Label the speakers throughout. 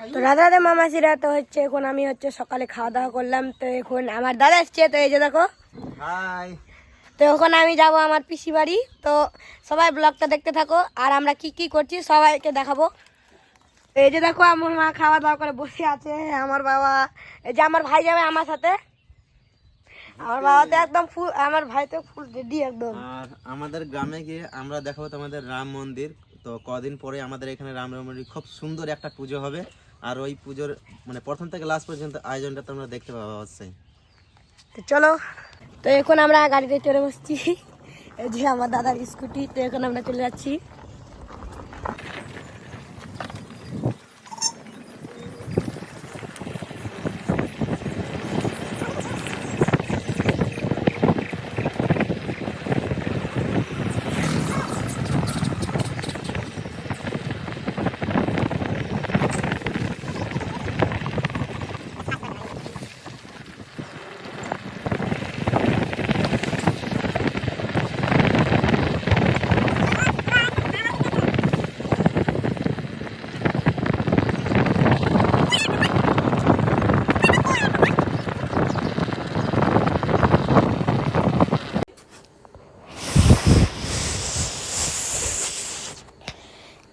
Speaker 1: তো রাধা রাধা মামাসিরা তো হচ্ছে এখন আমি হচ্ছে সকালে খাওয়া দাওয়া করলাম তো এখন আমার দাদা এসছে তো এই যে দেখো।
Speaker 2: হাই।
Speaker 1: তো এখন আমি যাব আমার পিসি বাড়ি তো সবাই ব্লগটা দেখতে থাকো আর আমরা কি কি করছি সবাইকে দেখাবো। এই যে দেখো আমার মা খাওয়া দাওয়া করে বসে আছে আমার বাবা এই যে আমার ভাই যাবে আমার সাথে। আমার বাবা তো একদম ফুল আমার ভাই তো ফুল রেডি একদম।
Speaker 2: আর আমাদের গ্রামে গিয়ে আমরা দেখাবো তোমাদের রাম মন্দির তো কদিন পরে আমাদের এখানে রাম মন্দির খুব সুন্দর একটা পুজো হবে। আর ওই পুজোর মানে প্রথম থেকে লাস্ট পর্যন্ত আয়োজনটা তোমরা দেখতে পাবো অবশ্যই।
Speaker 1: তো চলো, তো এখন আমরা গাড়িতে চড়ে বসছি। এই যে আমার দাদার স্কুটি তো এখন আমরা চলে যাচ্ছি।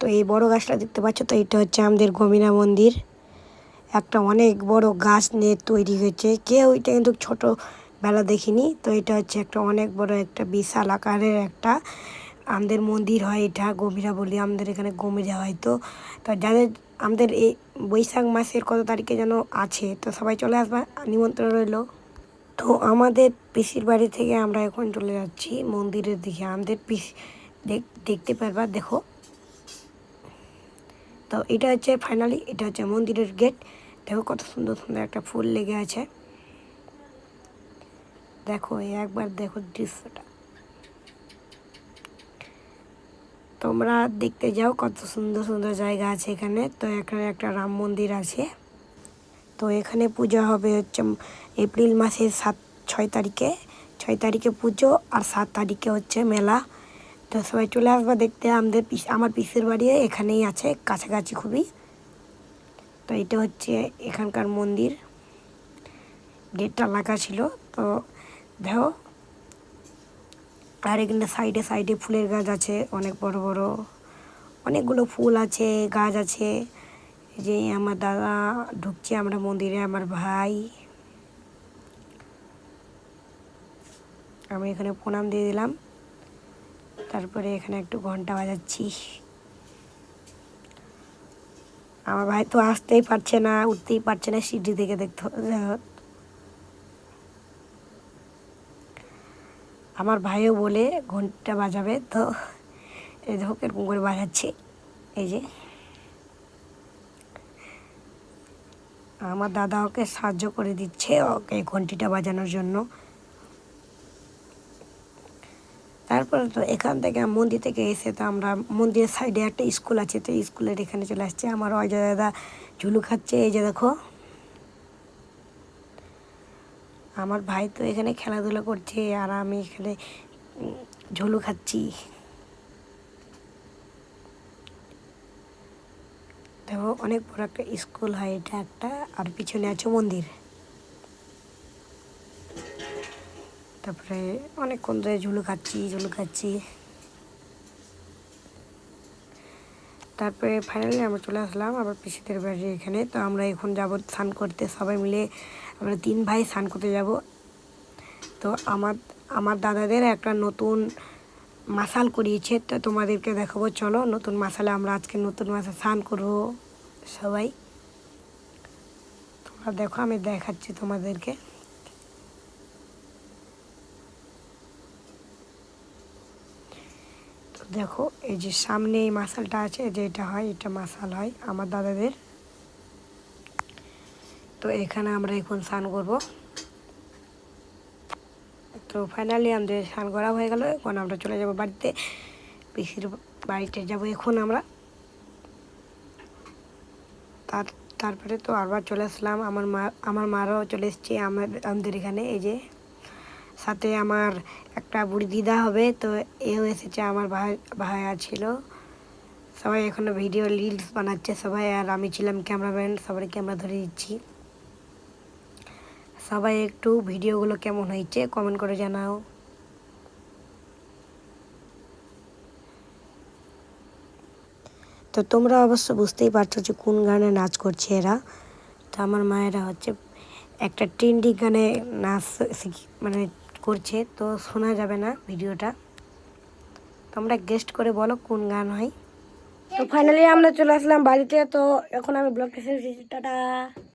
Speaker 1: এই বড় গাছটা দেখতে পাচ্ছ তো, এটা হচ্ছে আমাদের গমিনা মন্দির। একটা অনেক বড় গাছ নিয়ে তৈরি হয়েছে। কেউ এটা কিন্তু ছোট বেলা দেখিনি। তো এটা হচ্ছে একটা অনেক বড় একটা বিশাল আকারের একটা আমাদের মন্দির হয় এটা গভীরা বলি আমাদের এখানে গমিরা হয় তো। তো যাদের, আমাদের এই বৈশাখ মাসের কত তারিখে যেন আছে, তো সবাই চলে আসবা, নিমন্ত্রণ রইল। তো আমাদের পিসির বাড়ি থেকে আমরা এখন চলে যাচ্ছি মন্দিরের দিকে। আমাদের পিস, দেখ- দেখতে পারবা, দেখো। তো এটা হচ্ছে ফাইনালি এটা হচ্ছে মন্দিরের গেট দেখো কত সুন্দর সুন্দর একটা ফুল লেগে আছে। দেখো, একবার দেখো দৃশ্যটা। তোমরা দেখতে যাও কত সুন্দর সুন্দর জায়গা আছে এখানে। তো এখানে একটা রাম মন্দির আছে। তো এখানে পূজা হবে হচ্ছে এপ্রিল মাসের সাত, ছয় তারিখে। ছয় তারিখে পুজো আর সাত তারিখে হচ্ছে মেলা। তো সবাই চলে আসবা দেখতে। আমাদের পিস- আমার পিসের বাড়ি এখানেই আছে, কাছাকাছি খুবই। তো এটা হচ্ছে এখানকার মন্দির। গেটটা লাগা ছিল, তো দেখো। আর এখানে সাইডে সাইডে ফুলের গাছ আছে, অনেক বড় বড়। অনেকগুলো ফুল আছে, গাছ আছে। যে আমার দাদা ঢুকছে, আমরা মন্দিরে, আমার ভাই। আমি এখানে প্রণাম দিয়ে দিলাম। তারপরে এখানে একটু ঘণ্টা বাজাচ্ছি। আমার ভাই তো আসতেই পারছে না, উঠতেই পারছে না সিঁড়ি থেকে দেখতে আমার ভাইও বলে ঘণ্টা বাজাবে তো, এই দেখো এরকম করে বাজাচ্ছে, এই যে। আমার দাদা ওকে সাহায্য করে দিচ্ছে ওকে ঘন্টিটা বাজানোর জন্য। তারপরে তো এখান থেকে মন্দির থেকে এসে তো আমরা মন্দিরের সাইডে একটা স্কুল আছে, তো স্কুলের এখানে চলে আসছে। আমার অজয় দাদা ঝুলু খাচ্ছে, এই যে দেখো। আমার ভাই তো এখানে খেলাধুলা করছে আর আমি এখানে ঝুলু খাচ্ছি। দেখো, অনেক বড় একটা স্কুল হয়, এটা একটা, আর পিছনে আছে মন্দির। তারপরে অনেকক্ষণ ধরে ঝুলু খাচ্ছি ঝুলু খাচ্ছি। তারপরে ফাইনালি আমরা চলে আসলাম আবার পিসিদের বাড়ি এখানে। তো আমরা এখন যাব স্নান করতে, সবাই মিলে আমরা তিন ভাই স্নান করতে যাব। তো আমার আমার দাদাদের একটা নতুন মাসাল করিয়েছে, তো তোমাদেরকে দেখাবো। চলো, নতুন মাসালে আমরা আজকে নতুন মাসে স্নান করব সবাই। তোমরা দেখো, আমি দেখাচ্ছি তোমাদেরকে। দেখো, এই যে সামনে এই মাসালটা আছে যে এটা হয়, এটা মাসাল হয় আমার দাদাদের। তো এখানে আমরা এখন স্নান করব। তো ফাইনালি আমাদের স্নান করা হয়ে গেল, এখন আমরা চলে যাব বাড়িতে। পিসির বাড়িতে যাব এখন আমরা। তার, তারপরে তো আবার চলে আসলাম, আমার মা, আমার মারাও চলে এসছে আমার আমাদের এখানে, এই যে সাথে আমার একটা বুড়ি দিদা হবে, তো এও এসেছে আমার ভাই ভাইয়া ছিল সবাই এখনও ভিডিও রিলস বানাচ্ছে সবাই, আর আমি ছিলাম ক্যামেরাম্যান সবাই ক্যামেরা ধরে দিচ্ছি। সবাই একটু ভিডিওগুলো কেমন হয়েছে কমেন্ট করে জানাও। তো তোমরা অবশ্য বুঝতেই পারছ যে কোন গানে নাচ করছে এরা। তো আমার মায়েরা হচ্ছে একটা টিন্ডি গানে নাচ শিখি- মানে করছে, তো শোনা যাবে না ভিডিওটা। তোমরা গেস্ট করে বলো কোন গান হয়। তো ফাইনালি আমরা চলে আসলাম বাড়িতে, তো এখন আমি ব্লগটা শেষ টাটা।